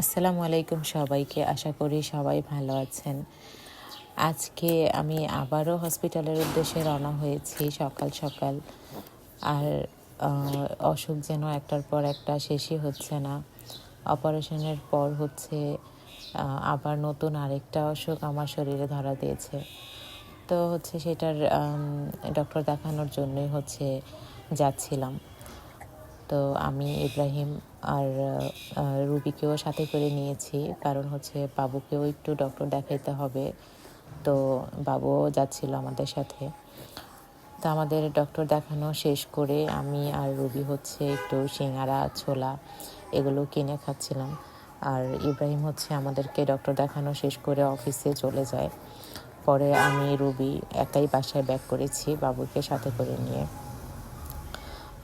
আসসালামু আলাইকুম সবাইকে। আশা করি সবাই ভালো আছেন। আজকে আমি আবারও হসপিটালের উদ্দেশ্যে রওনা হয়েছি সকাল সকাল। আর অসুখ যেন একটার পর একটা শেষই হচ্ছে না। অপারেশনের পর হচ্ছে আবার নতুন আরেকটা অসুখ আমার শরীরে ধরা দিয়েছে। তো হচ্ছে সেটার ডক্টর দেখানোর জন্যই হচ্ছে যাচ্ছিলাম। তো আমি ইব্রাহিম আর রুবিকেও সাথে করে নিয়েছি। কারণ হচ্ছে বাবুকেও একটু ডক্টর দেখাইতে হবে। তো বাবুও যাচ্ছিল আমাদের সাথে। তো আমাদের ডক্টর দেখানো শেষ করে আমি আর রুবি হচ্ছে একটু সিঙ্গারা, ছোলা এগুলো কিনে খাচ্ছিলাম। আর ইব্রাহিম হচ্ছে আমাদেরকে ডক্টর দেখানো শেষ করে অফিসে চলে যায়। পরে আমি রুবি একাই বাসায় ব্যাক করেছি বাবুকে সাথে করে নিয়ে।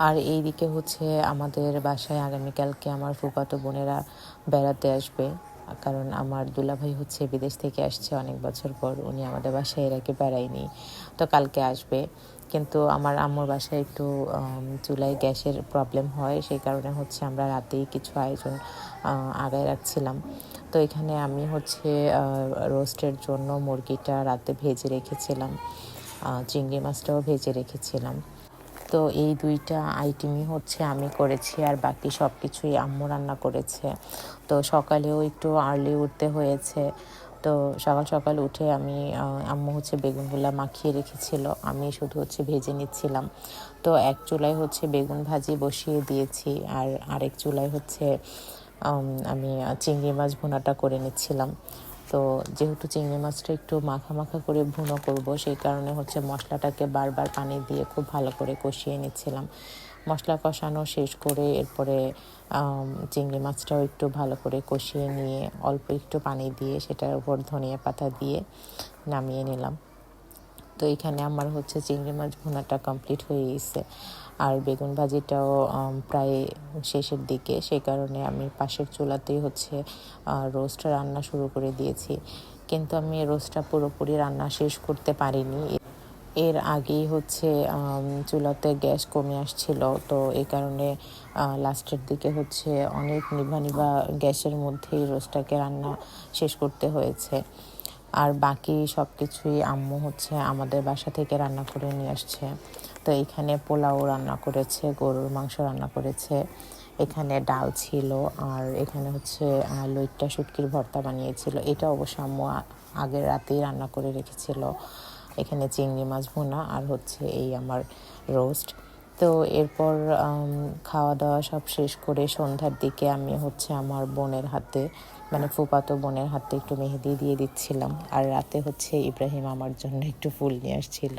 আর এই দিকে হচ্ছে আমাদের বাসায় আগামীকালকে আমার ফুফাতো বোনেরা বেড়াতে আসবে। কারণ আমার দুলাভাই হচ্ছে বিদেশ থেকে আসছে অনেক বছর পর, উনি আমাদের বাসায় এর আগে বেড়ায়নি। তো কালকে আসবে। কিন্তু আমার আম্মুর বাসায় একটু চুলায় গ্যাসের প্রবলেম হয়, সেই কারণে হচ্ছে আমরা রাতেই কিছু আয়োজন আগায় রাখছিলাম। তো এখানে আমি হচ্ছে রোস্টের জন্য মুরগিটা রাতে ভেজে রেখেছিলাম চিংড়ি মাছটাও ভেজে রেখেছিলাম। তো এই দুইটা আইটেমই হচ্ছে আমি করেছি আর বাকি সব কিছুই আম্মু রান্না করেছে। তো সকালেও একটু আর্লি উঠতে হয়েছে। তো সকাল সকাল উঠে আমি আম্মু হচ্ছে বেগুনগুলা মাখিয়ে রেখেছিল। আমি শুধু হচ্ছে ভেজে নিচ্ছিলাম। তো এক চুলায় হচ্ছে বেগুন ভাজি বসিয়ে দিয়েছি আর আরেক চুলায় হচ্ছে আমি চিংড়ি মাছ ভুনাটা করে নিচ্ছিলাম। তো যেহেতু চিংড়ি মাছটা একটু মাখা মাখা করে ভুনো করব, সেই কারণে হচ্ছে মশলাটাকে বারবার পানি দিয়ে খুব ভালো করে কষিয়ে নিচ্ছিলাম। মশলা কষানো শেষ করে এরপরে চিংড়ি মাছটাও একটু ভালো করে কষিয়ে নিয়ে অল্প একটু পানি দিয়ে সেটার উপর ধনিয়া পাতা দিয়ে নামিয়ে নিলাম। তো এখানে আমার হচ্ছে চিংড়ি মাছ ভুনাটা কমপ্লিট হয়ে গেছে। আর বেগুন ভাজিটাও প্রায় শেষের দিকে। সেই কারণে আমি পাশের চুলাতেই হচ্ছে রোস্ট রান্না শুরু করে দিয়েছি। কিন্তু আমি রোস্টটা পুরোপুরি রান্না শেষ করতে পারিনি। এর আগেই হচ্ছে চুলাতে গ্যাস কমে আসছিল। তো এই কারণে লাস্টের দিকে হচ্ছে অনেক নিভা নিভা গ্যাসের মধ্যেই রোস্টটাকে রান্না শেষ করতে হয়েছে। আর বাকি সব কিছুই আম্মু হচ্ছে আমাদের বাসা থেকে রান্না করে নিয়ে আসছে। তো এখানে পোলাও রান্না করেছে, গরুর মাংস রান্না করেছে। এখানে ডাল ছিল আর এখানে হচ্ছে লইট্টা, শুটকির ভর্তা বানিয়েছিল। এটা অবশ্য আম্মু আগের রাতেই রান্না করে রেখেছিল। এখানে চিংড়ি মাছ ভুনা আর হচ্ছে এই আমার রোস্ট। তো এরপর খাওয়া দাওয়া সব শেষ করে সন্ধ্যার দিকে আমি হচ্ছে আমার বোনের হাতে মানে ফুপাতো বোনের হাতে একটু মেহেদি দিয়ে দিচ্ছিলাম। আর রাতে হচ্ছে ইব্রাহিম আমার জন্য একটু ফুল নিয়ে আসছিল।